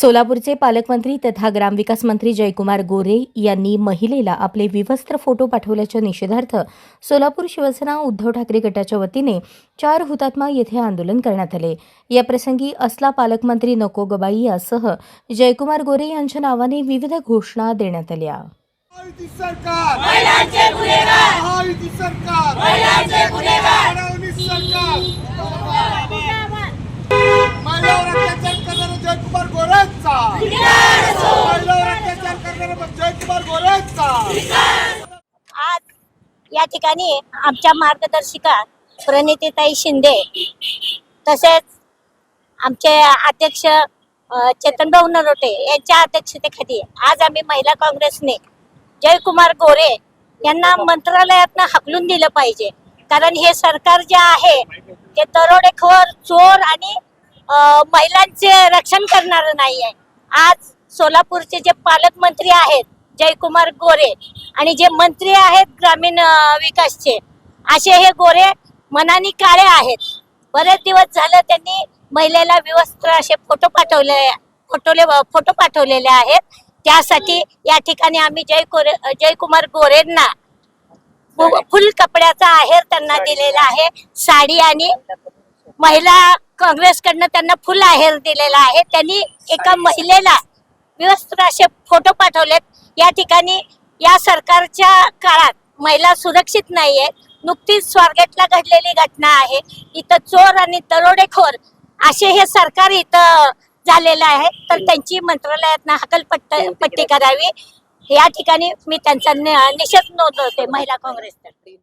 सोलापूरचे पालकमंत्री तथा ग्रामविकास मंत्री जयकुमार गोरे यांनी महिलेला आपले विवस्त्र फोटो पाठवल्याच्या निषेधार्थ सोलापूर शिवसेना उद्धव ठाकरे गटाच्या वतीने चार हुतात्मा येथे आंदोलन करण्यात आले. याप्रसंगी असला पालकमंत्री नको गबाई यासह जयकुमार गोरे यांच्या नावाने विविध घोषणा देण्यात आल्या. सरकार महिलांचे गुन्हेगार महायुती सरकार महिलांचे गुन्हेगार फडणवीस सरकार महिलावर अत्याचार करणारा जयकुमार गोरेचा महिलावर अत्याचार करणारा जयकुमार गोरेचा आज या ठिकाणी आमच्या मार्गदर्शिका प्रणितीताई शिंदे तसेच आमचे अध्यक्ष चेतनभाऊ नरोटे यांच्या अध्यक्षतेखाली आज आम्ही महिला काँग्रेसने जयकुमार गोरे यांना मंत्रालयातनं हकलून दिलं पाहिजे. कारण हे सरकार जे आहे ते दरोडेखोर चोर आणि महिलांचे रक्षण करणारं नाही आहे आज सोलापूरचे जे पालकमंत्री आहेत जयकुमार गोरे आणि जे मंत्री आहेत ग्रामीण विकासचे असे हे गोरे मनाने काळे आहेत. बरेच दिवस झालं त्यांनी महिलेला विवस्त्र असे फोटो पाठवले फोटोले फोटो पाठवलेले आहेत. त्यासाठी या ठिकाणी आम्ही जय गोरे जयकुमार गोरेंना फुल कपड्याचा आहेर त्यांना दिलेला आहे. साडी आणि महिला काँग्रेसकडनं त्यांना फुल आहेर दिलेला आहे. त्यांनी एका महिलेला विवस्त्र असे फोटो पाठवलेत. या ठिकाणी या सरकारच्या काळात महिला सुरक्षित नाहीये. नुकतीच स्वारगेटला घडलेली घटना आहे. इथं चोर आणि दरोडेखोर असे हे सरकार इथं झालेलं आहे. तर त्यांची मंत्रालयातनं हकलपट्ट पट्टी करावी. या ठिकाणी मी त्यांचा नि- निषेध नोंदवते महिला काँग्रेसतर्फे.